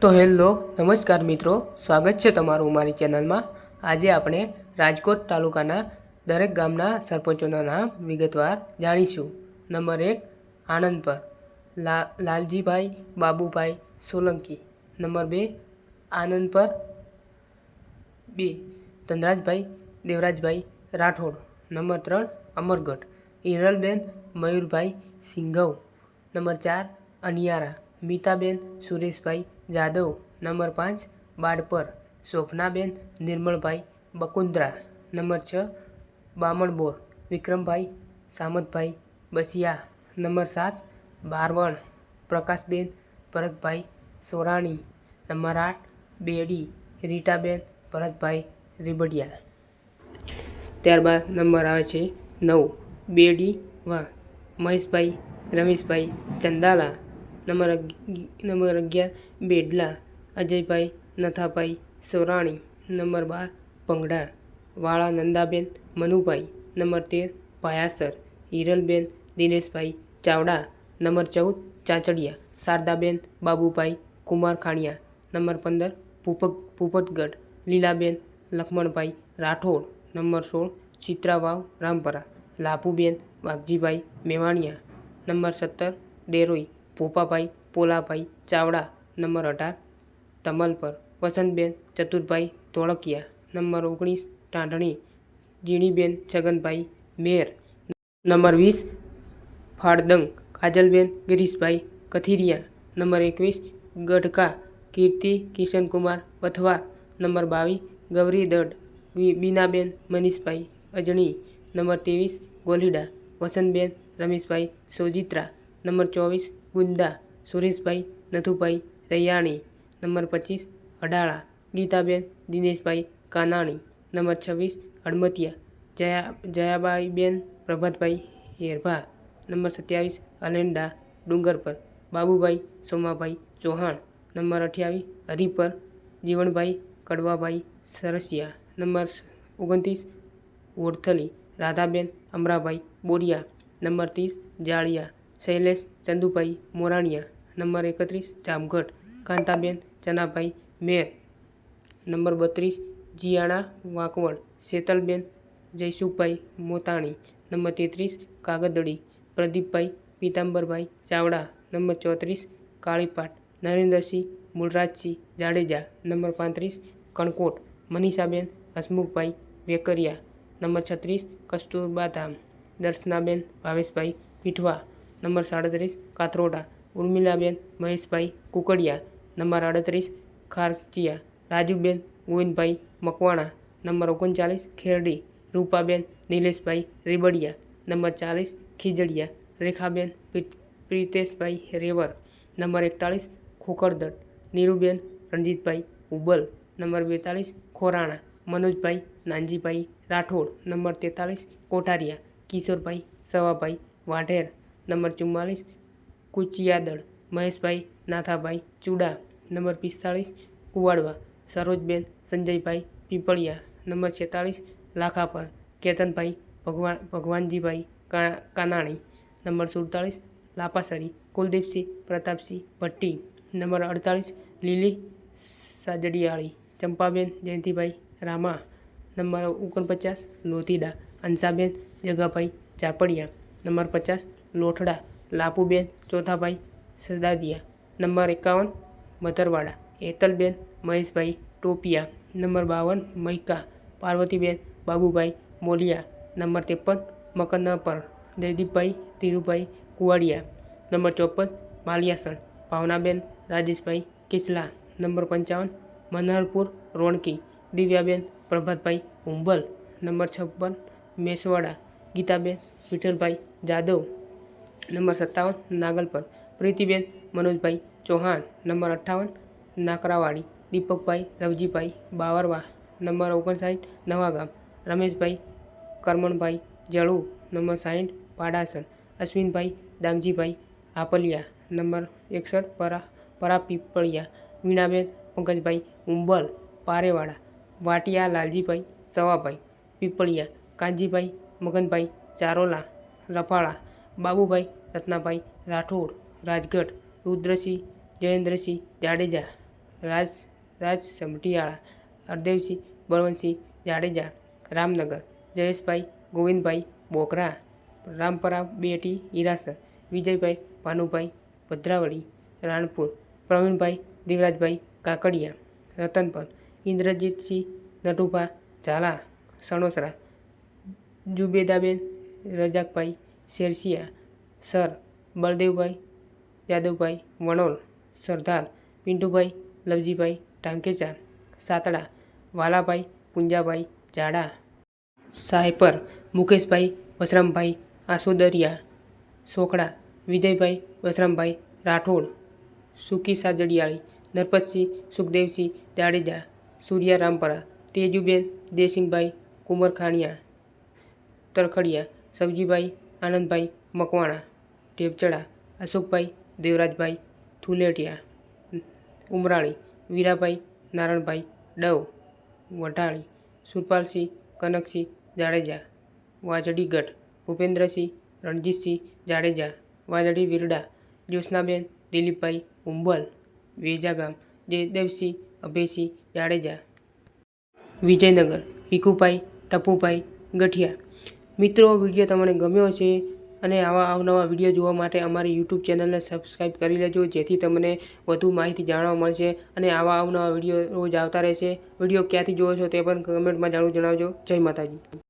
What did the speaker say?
તો હેલો, નમસ્કાર મિત્રો. સ્વાગત છે તમારું મારી ચેનલમાં. આજે આપણે રાજકોટ તાલુકાના દરેક ગામના સરપંચોના નામ વિગતવાર જાણીશું. નંબર એક, આણંદ પર. લા, લાલજીભાઈ બાબુભાઈ સોલંકી. નંબર બે, આનંદ પર. બે, ધનરાજભાઈ દેવરાજભાઈ રાઠોડ. નંબર ત્રણ, અમરગઢ. હિરલબેન મયુરભાઈ સિંઘવ. નંબર ચાર, અનિયારા. મીતાબેન સુરેશભાઈ જાદવ, નંબર પાંચ બાડપર શોભનાબેન, નિર્મળભાઈ, બકુંદ્રા, નંબર છ, બામણબોર, વિક્રમભાઈ, સામતભાઈ, બસિયા, નંબર સાત, બારવણ, પ્રકાશબેન, ભરતભાઈ, સોરાણી, નંબર આઠ, બેડી, રીટાબેન, ભરતભાઈ રીબડિયા ત્યારબાદ નંબર આવે છે નવ, બેડી, વા, મહેશભાઈ, રમેશભાઈ, ચંદાલા નંબર નંબર અગિયાર, બેડલા, અજયભાઈ, નથાભાઈ, સોરાણી, નંબર બાર ભંગડા વાળા નંદાબેન, મનુભાઈ, નંબર તેર, પાયાસર, હિરલબેન, દિનેશભાઈ, ચાવડા, નંબર ચૌદ, ચાંચડિયા, શારદાબેન, બાબુભાઈ કુમાર ખાણિયા નંબર પંદર, ભૂપક, ભૂપતગઢ, લીલાબેન, લખમણભાઈ, રાઠોડ, નંબર સોળ, ચિત્રાવાવ, રામપરા, લાભુબેન, વાઘજીભાઈ, મેવાણિયા, નંબર સત્તર, ડેરોઈ ભોપાભાઈ પોલાભાઈ, ચાવડા, નંબર અઢાર, તમલપર, વસંતબેન, ચતુરભાઈ, ધોળકિયા, નંબર ઓગણીસ, ટાંઢણી, જીણીબેન, છગનભાઈ, મેર, નંબર વીસ, ફાળદંગ, કાજલબેન, ગિરીશભાઈ, કથિરિયા, નંબર એકવીસ, ગઢકા, કીર્તિ, કિશનકુમાર બથવાર નંબર બાવીસ, ગૌરી દડ બીનાબેન, મનીષભાઈ, અજણી, નંબર ત્રેવીસ, ગોલીડા, વસંતબેન, રમેશભાઈ, સોજિત્રા નંબર ચોવીસ, ગુંદા, સુરેશભાઈ, નથુભાઈ, રૈયાણી. નંબર પચીસ, અડાળા, ગીતાબેન, દિનેશભાઈ, કાનાણી. નંબર છવ્વીસ હડમતિયા જયા, જયાબાઈબેન, પ્રભાતભાઈ, હેરભા. નંબર સત્યાવીસ અલેન્ડા ડુંગર પર બાબુભાઈ, સોમાભાઈ, ચૌહાણ. નંબર અઠ્યાવીસ, હરિપર, જીવણભાઈ, કડવાભાઈ, સરસિયા. નંબર ઓગણત્રીસ વોરથલી રાધાબેન, અમરાભાઈ, બોરિયા. નંબર ત્રીસ, જાળિયા. શૈલેષ, ચંદુભાઈ મોરાણીયા. નંબર એકત્રીસ, જામગઢ. કાંતાબેન, ચનાભાઈ મેર. નંબર બત્રીસ, જીયાણા, વાંકવડ. શેતલબેન, જયસુખભાઈ મોતાણી. નંબર તેત્રીસ, કાગદડી. પ્રદીપભાઈ, પીતાંબરભાઈ ચાવડા. નંબર ચોત્રીસ, કાળીપાટ. નરેન્દ્રસિંહ મૂળરાજસિંહ જાડેજા. નંબર પાંત્રીસ, કણકોટ. મનીષાબેન, હસમુખભાઈ વેકરિયા. નંબર છત્રીસ કસ્તુરબા ધામ દર્શનાબેન, ભાવેશભાઈ પીઠવા. નંબર સાડત્રીસ કાથરોડા ઉર્મિલાબેન મહેશભાઈ કુકડિયા નંબર આડત્રીસ ખારચિયા રાજુબેન ગોવિંદભાઈ મકવાણા નંબર ઓગણચાલીસ ખેરડી રૂપાબેન નિલેશભાઈ રીબડિયા નંબર ચાલીસ Khijadiya Rekhaben pre- પ્રિતેશભાઈ રેવર number એકતાળીસ ખોખરદડ Niruben Ranjitbhai ઉબલ number બેતાળીસ ખોરાણા મનોજભાઈ નાનજીભાઈ રાઠોડ નંબર તેતાળીસ કોઠારિયા કિશોરભાઈ સવાભાઈ વાઢેર નંબર ચુમ્માલીસ કુચિયાદળ મહેશભાઈ નાથાભાઈ ચુડા નંબર પિસ્તાળીસ કુવાડવા સરોજબેન સંજયભાઈ પીપળિયા નંબર છેતાળીસ લાખાપર કેતનભાઈ ભગવાન ભગવાનજીભાઈ કા- કાનાણી નંબર સુડતાળીસ લાપાસરી કુલદીપસિંહ પ્રતાપસિંહ ભટ્ટી નંબર અડતાળીસ લીલી સાજડિયાળી ચંપાબેન જયંતિભાઈ રામા નંબર ઓગણપચાસ લોધીડા અંસાબેન જગાભાઈ ચાપડિયા નંબર પચાસ લોઠડા, લાપુબેન, ચોથાભાઈ સદાદિયા નંબર એકાવન, મધરવાડા. હેતલબેન, મહેશભાઈ, ટોપિયા. નંબર બાવન, મૈકા. પાર્વતીબેન, બાબુભાઈ, મોલિયા. નંબર ત્રેપન મકનપર જયદીપભાઈ ધીરુભાઈ, કુવાડિયા. નંબર ચોપન, માલિયાસણ. ભાવનાબેન, રાજેશભાઈ, કિસલા. નંબર પંચાવન, મનહરપુર, રોણકી. દિવ્યાબેન, પ્રભાતભાઈ ઉંબલ નંબર છપ્પન, મેસવાડા. ગીતાબેન, વિઠ્ઠલભાઈ જાદવ. નંબર સત્તાવન, નાગલપર. પ્રીતિબેન, મનોજભાઈ ચૌહાણ. નંબર અઠ્ઠાવન, નાકરાવાડી. દીપકભાઈ રવજીભાઈ બાવરવા. નંબર ઓગણસાઠ, નવાગામ. રમેશભાઈ, કરમણભાઈ જળુ. નંબર સાઠ પાડાસન અશ્વિનભાઈ, દામજીભાઈ હાપલિયા. નંબર એકસઠ, પરા, પરાપીપળિયા. વીણાબેન, પંકજભાઈ ઉંબલ, પારેવાડા. વાટિયા, લાલજીભાઈ સવાભાઈ. પીપળિયા, કાનજીભાઈ, મગનભાઈ ચારોલા. રફાળા. બાબુભાઈ, રત્નાભાઈ, રાઠોડ, રાજગઢ, રુદ્રસિંહ, જયેન્દ્રસિંહ જાડેજા, રાજ રાજ સમઢિયાળા, હરદેવસિંહ, બળવંતસિંહ જાડેજા, રામનગર, જયેશભાઈ, ગોવિંદભાઈ બોકરા રામપરા બેટી હિરાસર, વિજયભાઈ ભાનુભાઈ ભદ્રાવળી, રાણપુર, પ્રવીણભાઈ દેવરાજભાઈ કાકડિયા રતનપર ઇન્દ્રજીતસિંહ નટુભા ઝાલા, સણોસરા જુબેદાબેન રજાકભાઈ શેરસિયા સર બળદેવભાઈ યાદવભાઈ વણોલ, સરદાર, પિન્ટુભાઈ, લવજીભાઈ ટાંકેચા સાતડા, વાલાભાઈ, પુંજાભાઈ જાડા સાહેપર, મુકેશભાઈ, વસરામભાઈ, આસોદરિયા, સોકડા, વિજયભાઈ, વસરામભાઈ, રાઠોડ સુકી સાજડિયાળી, નરપતસિંહ, સુખદેવસિંહ, જાડેજા, સૂર્યા રામપરા, તેજુબેન દેસિંગભાઈ કુંવરખાણિયા, તરખડિયા, સવજીભાઈ આનંદભાઈ મકવાણા ઢેપચડા અશોકભાઈ, દેવરાજભાઈ, થુલેટિયા, ઉમરાળી, વીરાભાઈ, નારણભાઈ, ડવ વટાળી સુરપાલસિંહ, કનકસિંહ જાડેજા, વાજડી ગઢ, ભૂપેન્દ્રસિંહ, રણજીતસિંહ જાડેજા, વાજડી વિરડા, જ્યોત્સનાબેન, દિલીપભાઈ ઉંબલ વેજા ગામ જયદેવસિંહ, અભયસિંહ જાડેજા, વિજયનગર, ભીખુભાઈ, ટપુભાઈ ગઠિયા મિત્રો, વીડિયો તમને ગમ્યો છે અને આવા અવનવા વીડિયો જોવા માટે અમારી યુટ્યુબ ચેનલને સબસ્ક્રાઈબ કરી લેજો, જેથી તમને વધુ માહિતી જાણવા મળશે અને આવા અવનવા વીડિયો રોજ આવતા રહેશે. વીડિયો ક્યાંથી જોવો છો તે પણ કમેન્ટમાં જાણવું જણાવજો. જય માતાજી.